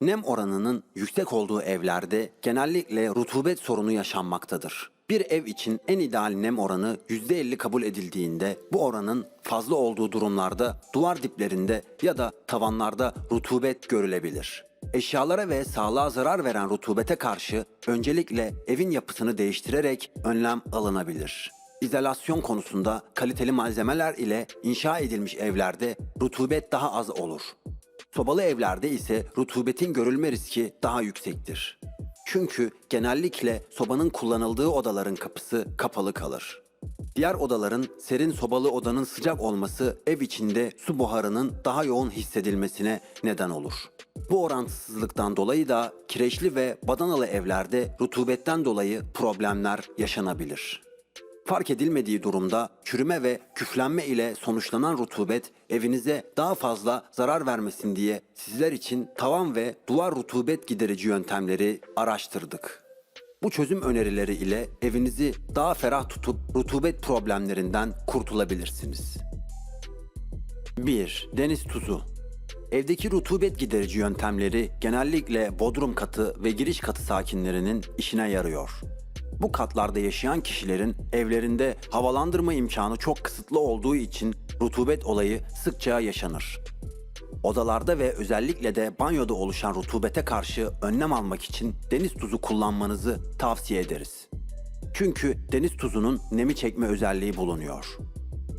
Nem oranının yüksek olduğu evlerde genellikle rutubet sorunu yaşanmaktadır. Bir ev için en ideal nem oranı %50 kabul edildiğinde bu oranın fazla olduğu durumlarda duvar diplerinde ya da tavanlarda rutubet görülebilir. Eşyalara ve sağlığa zarar veren rutubete karşı öncelikle evin yapısını değiştirerek önlem alınabilir. İzolasyon konusunda kaliteli malzemeler ile inşa edilmiş evlerde rutubet daha az olur. Sobalı evlerde ise rutubetin görülme riski daha yüksektir. Çünkü genellikle sobanın kullanıldığı odaların kapısı kapalı kalır. Diğer odaların serin sobalı odanın sıcak olması ev içinde su buharının daha yoğun hissedilmesine neden olur. Bu orantısızlıktan dolayı da kireçli ve badanalı evlerde rutubetten dolayı problemler yaşanabilir. Fark edilmediği durumda çürüme ve küflenme ile sonuçlanan rutubet evinize daha fazla zarar vermesin diye sizler için tavan ve duvar rutubet giderici yöntemleri araştırdık. Bu çözüm önerileri ile evinizi daha ferah tutup rutubet problemlerinden kurtulabilirsiniz. 1. Deniz tuzu Evdeki rutubet giderici yöntemleri genellikle bodrum katı ve giriş katı sakinlerinin işine yarıyor. Bu katlarda yaşayan kişilerin evlerinde havalandırma imkanı çok kısıtlı olduğu için rutubet olayı sıkça yaşanır. Odalarda ve özellikle de banyoda oluşan rutubete karşı önlem almak için deniz tuzu kullanmanızı tavsiye ederiz. Çünkü deniz tuzunun nemi çekme özelliği bulunuyor.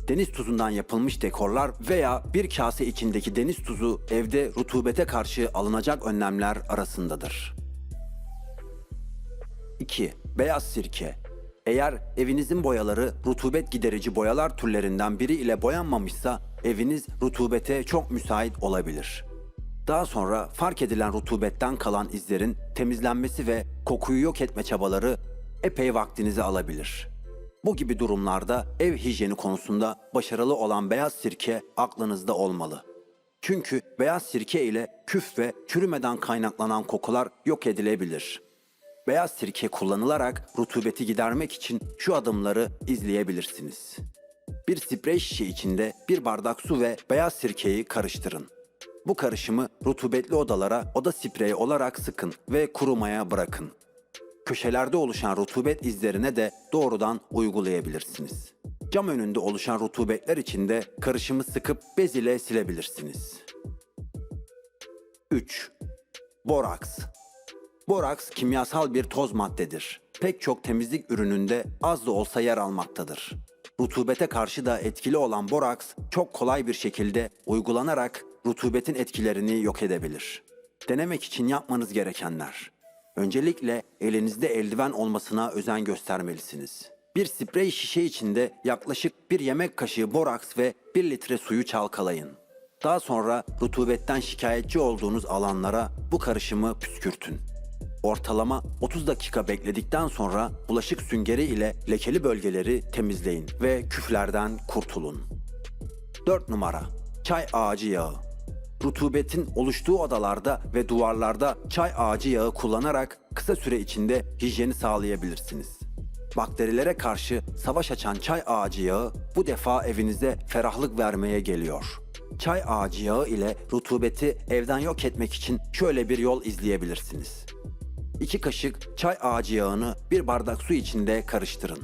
Deniz tuzundan yapılmış dekorlar veya bir kase içindeki deniz tuzu evde rutubete karşı alınacak önlemler arasındadır. 2. Beyaz sirke. Eğer evinizin boyaları rutubet giderici boyalar türlerinden biri ile boyanmamışsa eviniz rutubete çok müsait olabilir. Daha sonra fark edilen rutubetten kalan izlerin temizlenmesi ve kokuyu yok etme çabaları epey vaktinizi alabilir. Bu gibi durumlarda ev hijyeni konusunda başarılı olan beyaz sirke aklınızda olmalı. Çünkü beyaz sirke ile küf ve çürümeden kaynaklanan kokular yok edilebilir. Beyaz sirke kullanılarak rutubeti gidermek için şu adımları izleyebilirsiniz. Bir sprey şişe içinde bir bardak su ve beyaz sirkeyi karıştırın. Bu karışımı rutubetli odalara oda spreyi olarak sıkın ve kurumaya bırakın. Köşelerde oluşan rutubet izlerine de doğrudan uygulayabilirsiniz. Cam önünde oluşan rutubetler için de karışımı sıkıp bez ile silebilirsiniz. 3. Boraks Boraks kimyasal bir toz maddedir. Pek çok temizlik ürününde az da olsa yer almaktadır. Rutubete karşı da etkili olan boraks çok kolay bir şekilde uygulanarak rutubetin etkilerini yok edebilir. Denemek için yapmanız gerekenler. Öncelikle elinizde eldiven olmasına özen göstermelisiniz. Bir sprey şişe içinde yaklaşık bir yemek kaşığı boraks ve 1 litre suyu çalkalayın. Daha sonra rutubetten şikayetçi olduğunuz alanlara bu karışımı püskürtün. Ortalama 30 dakika bekledikten sonra bulaşık süngeri ile lekeli bölgeleri temizleyin ve küflerden kurtulun. 4 numara Çay ağacı yağı Rutubetin oluştuğu odalarda ve duvarlarda çay ağacı yağı kullanarak kısa süre içinde hijyeni sağlayabilirsiniz. Bakterilere karşı savaş açan çay ağacı yağı bu defa evinize ferahlık vermeye geliyor. Çay ağacı yağı ile rutubeti evden yok etmek için şöyle bir yol izleyebilirsiniz. 2 kaşık çay ağacı yağını bir bardak su içinde karıştırın.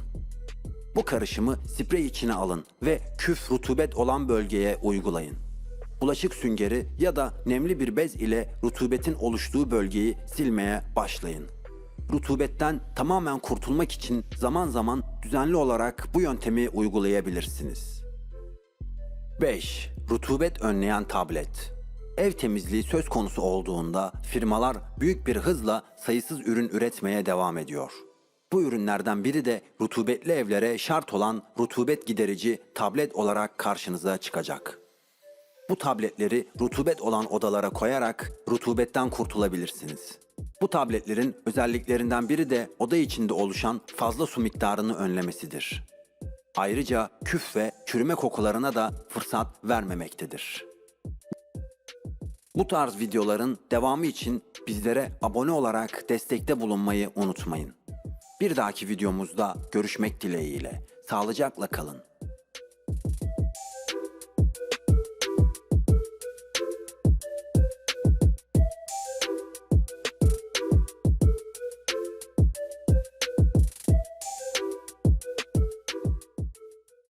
Bu karışımı sprey içine alın ve küf rutubet olan bölgeye uygulayın. Bulaşık süngeri ya da nemli bir bez ile rutubetin oluştuğu bölgeyi silmeye başlayın. Rutubetten tamamen kurtulmak için zaman zaman düzenli olarak bu yöntemi uygulayabilirsiniz. 5. Rutubet önleyen tablet. Ev temizliği söz konusu olduğunda firmalar büyük bir hızla sayısız ürün üretmeye devam ediyor. Bu ürünlerden biri de rutubetli evlere şart olan rutubet giderici tablet olarak karşınıza çıkacak. Bu tabletleri rutubet olan odalara koyarak rutubetten kurtulabilirsiniz. Bu tabletlerin özelliklerinden biri de oda içinde oluşan fazla su miktarını önlemesidir. Ayrıca küf ve çürüme kokularına da fırsat vermemektedir. Bu tarz videoların devamı için bizlere abone olarak destekte bulunmayı unutmayın. Bir dahaki videomuzda görüşmek dileğiyle. Sağlıcakla kalın.